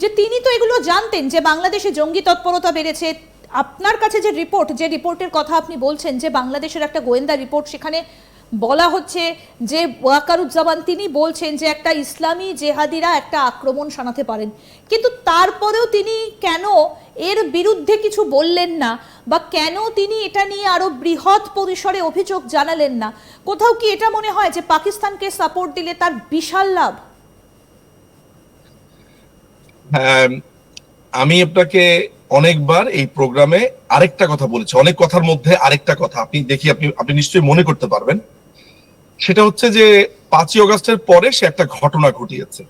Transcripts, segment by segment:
যে তিনি তো এগুলো জানতেন যে বাংলাদেশে জঙ্গি তৎপরতা বেড়েছে। আপনার কাছে যে রিপোর্ট যে রিপোর্টের কথা আপনি বলছেন যে বাংলাদেশের একটা গোয়েন্দা রিপোর্ট সেখানে বলা হচ্ছে যে ওয়াকারুজ্জামান, তিনি বলছেন যে একটা ইসলামী জেহাদিরা একটা আক্রমণ শানাতে পারেন। কিন্তু তারপরেও তিনি কেন এর বিরুদ্ধে কিছু বললেন না বা কেন তিনি এটা নিয়ে আরও বৃহৎ পরিসরে অভিযোগ জানালেন না? কোথাও কি এটা মনে হয় যে পাকিস্তানকে সাপোর্ট দিলে তার বিশাল লাভ? আমি আপনাকে অনেকবার এই প্রোগ্রামে আরেকটা কথা বলেছি। অনেক কথার মধ্যে আরেকটা কথা। আপনি দেখি, আপনি আপনি নিশ্চয়ই মনে করতে পারবেন। সেটা হচ্ছে যে, পাঁচই অগস্টের পরে সে একটা ঘটনা ঘটিয়েছে।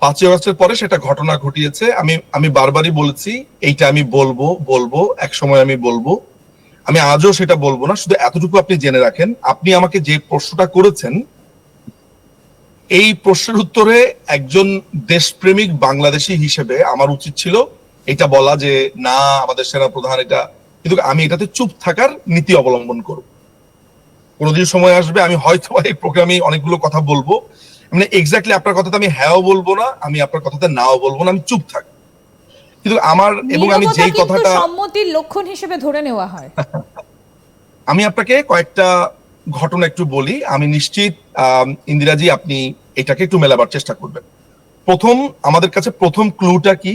পাঁচই অগস্টের পরে সেটা ঘটনা ঘটিয়েছে। আমি আমি বারবারই বলেছি, এইটা আমি বলব বলব, এক সময় আমি বলব। আমি আজও সেটা বলব না, শুধু এতটুকু আপনি জেনে রাখেন। আপনি আমাকে যে প্রশ্নটা করেছেন এই প্রশ্নের উত্তরে একজন দেশপ্রেমিক বাংলাদেশি হিসেবে আমার উচিত ছিল এটা বলা যে না আমাদের সেনা প্রধান এটা কিন্তু আমি এটাতে চুপ থাকার নীতি অবলম্বন করব। কোনোদিন সময় আসবে আমি হয়তো এই প্রোগ্রামে অনেকগুলো কথা বলব। মানে এক্স্যাক্টলি আপনার কথাতে আমি হ্যাঁও বলব না আমি আপনার কথাতে নাও বলব না আমি চুপ থাকব কিন্তু আমার এবং আমি যেই কথাটা সম্মতির লক্ষণ হিসেবে ধরে নেওয়া হয়। আমি আপনাকে কয়েকটা ঘটনা একটু বলি। আমি নিশ্চিত ইন্দিরাজি, আপনি এটাকে একটু মেলাবার চেষ্টা করবেন। প্রথম, আমাদের কাছে প্রথম ক্লুটা কি?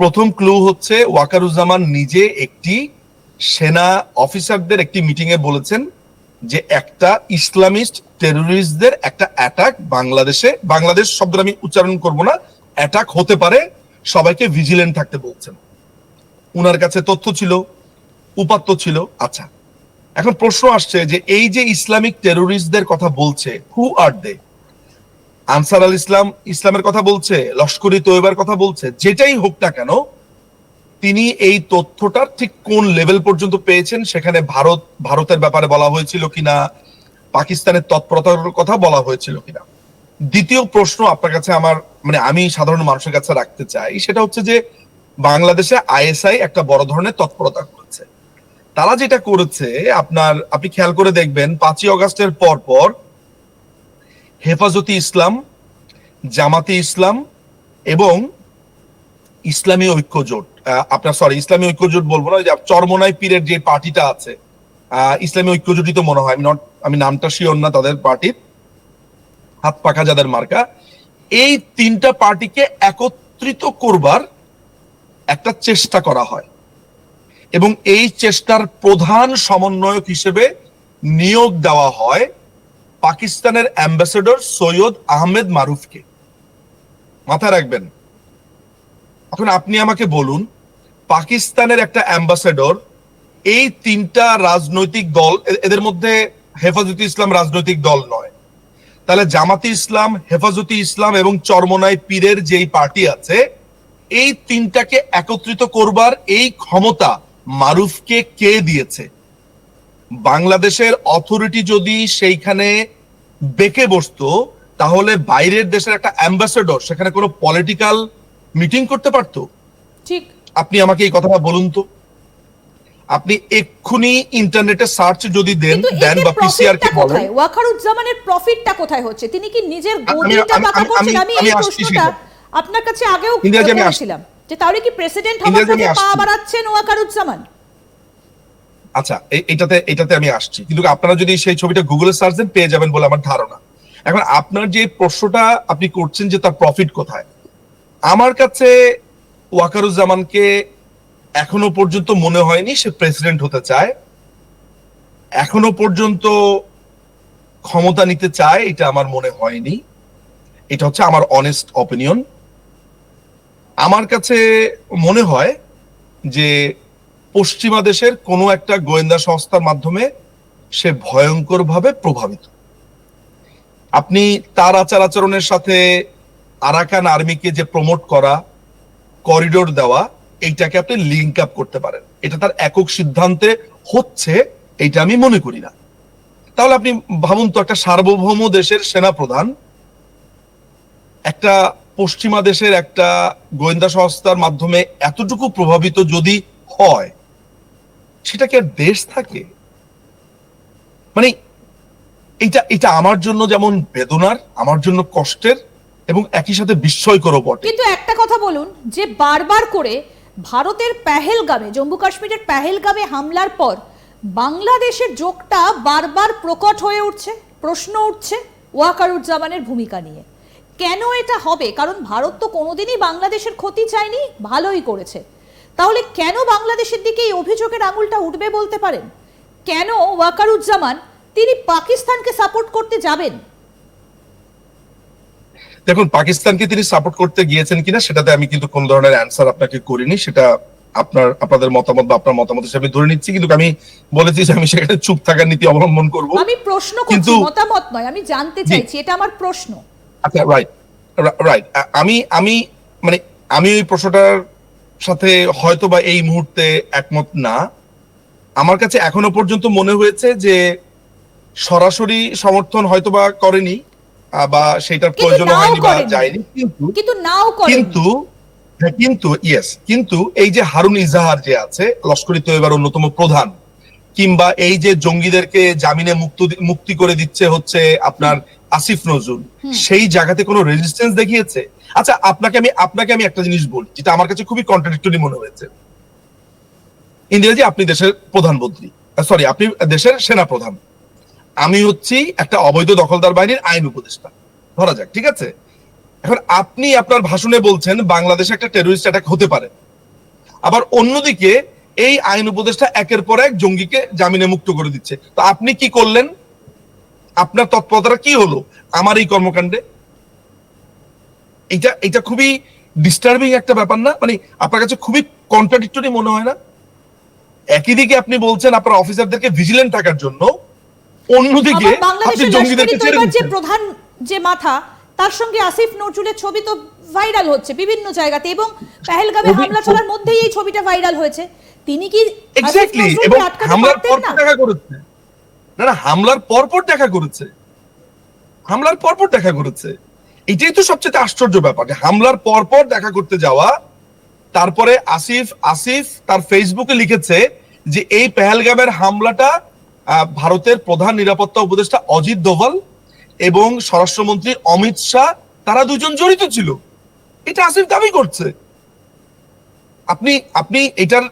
প্রথম ক্লু হচ্ছে ওয়াকারুজ্জামান নিজে একটি সেনা অফিসারদের একটি মিটিং এ বলেছেন যে একটা ইসলামিস্ট টেরোরিস্টদের একটা অ্যাটাক বাংলাদেশে, বাংলাদেশ শব্দটা আমি উচ্চারণ করব না অ্যাটাক হতে পারে, সবাইকে ভিজিলেন্ট থাকতে বলছেন। উনার কাছে তথ্য ছিল, উপাত্ত ছিল আচ্ছা। এখন প্রশ্ন আসছে যে এই যে ইসলামিক টেরোরিস্টদের কথা বলছে হু আর দে আনসার আল ইসলাম ইসলামের কথা বলছে লস্করি তৈবার কথা বলছে, যেটাই হোক না কেন, তিনি এই তথ্যটা ঠিক কোন লেভেল পর্যন্ত পেয়েছেন, সেখানে ভারত, ভারতের ব্যাপারে বলা হয়েছিল কিনা, পাকিস্তানের তৎপরতার কথা বলা হয়েছিল কিনা। দ্বিতীয় প্রশ্ন আপনার কাছে আমার মানে আমি সাধারণ মানুষের কাছে রাখতে চাই, সেটা হচ্ছে যে বাংলাদেশে আইএসআই একটা বড় ধরনের তৎপরতা করেছে। তারা যেটা করেছে, আপনার, আপনি খেয়াল করে দেখবেন, পাঁচই অগাস্টের পর পর হেফাজতি ইসলাম, জামাতি ইসলাম এবং ইসলামী ঐক্য জোট আপনার সরি ইসলামী ঐক্য জোট বলব না যে চরমনাই পীরের যে পার্টিটা আছে ইসলামী ঐক্য জোটই তো মনে হয়, আমি নট আমি নামটা শিওর না তাদের পার্টির, হাত পাখা যাদের মার্কা, এই তিনটা পার্টিকে একত্রিত করবার একটা চেষ্টা করা হয়। এবং এই চেষ্টার প্রধান সমন্বয়ক হিসেবে নিয়োগ দেওয়া হয় পাকিস্তানের অ্যাম্বাসেডর সৈয়দ আহমেদ মারুফকে। মাথায় রাখবেন, এখন আপনি আমাকে বলুন, পাকিস্তানের একটা অ্যাম্বাসেডর, এই তিনটা রাজনৈতিক দল এদের মধ্যে হেফাজতে ইসলাম রাজনৈতিক দল নয়। তাহলে জামাতি ইসলাম, হেফাজতি ইসলাম এবং চরমনাই পীরের যেই পার্টি আছে, এই তিনটাকে একত্রিত করবার এই ক্ষমতা মারুফকে কে দিয়েছে? বাংলাদেশের অথরিটি যদি সেইখানে বেঁকে বসতো তাহলে বাইরের দেশের একটা অ্যাম্বাসেডর সেখানে কোনো পলিটিক্যাল মিটিং করতে পারতো? ঠিক। আপনি আমাকে এই কথাটা বলুন তো। আপনি এক্ষুনি ইন্টারনেটে সার্চ যদি দেন দেন বা পিসিআর কে বলেন। কোথায়? ওয়াকারুজ্জামানের প্রফিটটা কোথায় হচ্ছে? তিনি কি নিজের গদিটা পাকা করছেন? আমি এই প্রশ্নটা আপনার কাছে আগেও। করেছিলাম যে তাহলে কি প্রেসিডেন্ট হওয়ার পথে পা। বাড়াচ্ছেন ওয়াকারুজ্জামান? আচ্ছা এটাতে এটাতে আমি আসছি। কিন্তু আপনারা যদি সেই ছবিটা গুগলে সার্চ দেন পেয়ে যাবেন বলে আমার ধারণা। এখন আপনার যে প্রশ্নটা আপনি করছেন যে তার প্রফিট কোথায় আমার কাছে ওয়াকারুজ্জামানকে এখনও পর্যন্ত মনে হয়নি সে প্রেসিডেন্ট হতে চায়। এখনও পর্যন্ত ক্ষমতা নিতে চায় এটা আমার মনে হয়নি। এটা হচ্ছে আমার অনেস্ট অপিনিয়ন আমার কাছে মনে হয় যে পশ্চিমা দেশের কোনো একটা গোয়েন্দা সংস্থার মাধ্যমে সে ভয়ঙ্করভাবে প্রভাবিত। আপনি তার আচার আচরণের সাথে আরাকান আর্মিকে যে প্রমোট করা করিডোর দেওয়া, এইটাকে আপনি লিঙ্ক আপ করতে পারেন। এটা তার একক সিদ্ধান্তে হচ্ছে, এইটা আমি মনে করি না। তাহলে আপনি ভাবুন তো, একটা সার্বভৌম দেশের সেনা প্রধান একটা পশ্চিমা দেশের একটা গোয়েন্দা সংস্থার মাধ্যমে এতটুকু প্রভাবিত যদি হয়, সেটা কি আর দেশ থাকে? মানে এটা এটা আমার জন্য যেমন বেদনার, আমার জন্য কষ্টের এবং একই সাথে বিস্ময়করও বটে। কিন্তু একটা কথা বলুন, যে বারবার করে ভারতের পেহেলগামে, জম্মু কাশ্মীরের পেহেলগামে হামলার পর বাংলাদেশের যোগটা বারবার প্রকট হয়ে উঠছে, প্রশ্ন উঠছে ওয়াকারুজ্জামানের ভূমিকা নিয়ে। কেন এটা হবে? কারণ ভারত তো কোনোদিনই বাংলাদেশের ক্ষতি চায়নি ভালোই করেছে। তাহলে কেন বাংলাদেশের দিকে এই অভিযোগের আঙুলটা উঠবে বলতে পারেন? কেন ওয়াকারুজ্জামান তিনি পাকিস্তানকে সাপোর্ট করতে যাবেন? দেখুন পাকিস্তানকে তিনি সাপোর্ট করতে গিয়েছেন কিনা সেটাতে আমি কিন্তু কোন ধরনের অ্যান্সার আপনাকে করিনি সেটা আপনার আপনাদের মতামত বা আপনার মতামত হিসেবে ধরে নিচ্ছি কিন্তু আমি বলেছি যে আমি সেখানে চুপ থাকার নীতি অবলম্বন করব। আমি প্রশ্ন করছি মতামত নয় আমি জানতে। চাইছি এটা আমার প্রশ্ন। আচ্ছা রাইট রাইট আমি আমি মানে আমি ওই প্রশ্নটার সাথে হয়তো বা এই মুহূর্তে একমত না। আমার কাছে এখনও পর্যন্ত মনে হয়েছে যে সরাসরি সমর্থন হয়তো বা করেনি বা সেটার কিন্তু প্রয়োজন হয়নি বা যায়নি। কিন্তু কিন্তু নাও কিন্তু হ্যাঁ, কিন্তু ইয়েস কিন্তু এই যে হারুন ইজাহার যে আছে লস্করি তৈবার অন্যতম প্রধান কিংবা এই যে জঙ্গিদেরকে জামিনে মুক্ত মুক্তি করে দিচ্ছে হচ্ছে আপনার আসিফ নজরুল সেই জায়গাতে কোনো রেজিস্ট্যান্স দেখিয়েছে? আচ্ছা আপনাকে আমি আপনাকে আমি একটা জিনিস বলি যেটা আমার কাছে খুবই কন্ট্রাডিক্টরি মনে হয়েছে। ইন্দিরাজি আপনি দেশের প্রধানমন্ত্রী। সরি আপনি দেশের সেনা প্রধান আমি হচ্ছি একটা অবৈধ দখলদার বাহিনীর আইন উপদেষ্টা। ধরা যাক ঠিক আছে? এখন আপনি আপনার ভাষণে বলছেন বাংলাদেশে একটা টেরোরিস্ট অ্যাটাক হতে পারে। আবার অন্যদিকে এই আইন উপদেষ্টা একের পর এক জঙ্গিকে জামিনে মুক্ত করে দিচ্ছে। তো আপনি কি করলেন? আপনার তৎপরতা কি হলো? আমার এই কর্মকাণ্ডে? এটা এটা খুবই ডিস্টার্বিং একটা ব্যাপার না? মানে আপনার কাছে খুবই কন্ট্রাডিক্টরি মনে হয় না? একই দিকে আপনি বলছেন আপনার অফিসারদেরকে ভিজিলেন্ট থাকার জন্য অন্যদিকে আপনি জঙ্গিদেরকে ছেড়ে দিচ্ছেন। প্রধান যে মাথা তার সঙ্গে আসিফ নজরুলের ছবি তো ভাইরাল হচ্ছে বিভিন্ন জায়গাতে এবং পেহেলগামে হামলা চলার মধ্যেই এই ছবিটা ভাইরাল হয়েছে। তিনি কি এক্স্যাক্টলি এবং হামলার পর দেখা করেছে? না না, হামলার পর পর দেখা করেছে। হামলার পর পর দেখা করেছে। এটাই তো সবচেয়ে আশ্চর্য ব্যাপার যে হামলার পর পর দেখা করতে যাওয়া, তারপরে আসিফ আসিফ তার ফেসবুকে লিখেছে যে এই পেহেলগামের হামলাটা ভারতের প্রধান নিরাপত্তা উপদেষ্টা অজিত দোভাল এবং স্বরাষ্ট্রমন্ত্রী অমিত শাহ, তারা দুজন জড়িত ছিল। এটা আসিফ দাবি করছে। আপনি আপনি এটার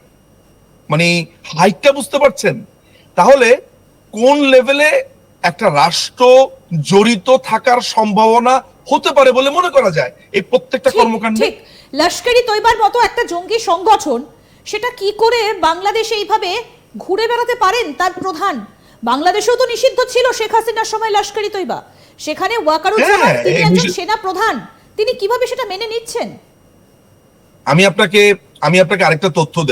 মানে হাইটটা বুঝতে পারছেন। তাহলে কোন লেভেলে একটা রাষ্ট্র জড়িত থাকার সম্ভাবনা হতে পারে বলে মনে করা যায়? এই প্রত্যেকটা কর্মকাণ্ডে? ঠিক। লস্করি তৈবার মতো একটা জঙ্গি সংগঠন সেটা কি করে বাংলাদেশে এইভাবে ঘুরে বেড়াতে পারেন? তার প্রধান বাংলাদেশেও তো নিষিদ্ধ ছিল শেখ হাসিনার সময় লস্করি তৈবা। সেখানে ওয়াকারুজ্জামান হ্যাঁ, তিনি একজন সেনা প্রধান। তিনি কীভাবে সেটা মেনে নিচ্ছেন? আমি আপনাকে আমি আপনাকে আরেকটা তথ্য দেই।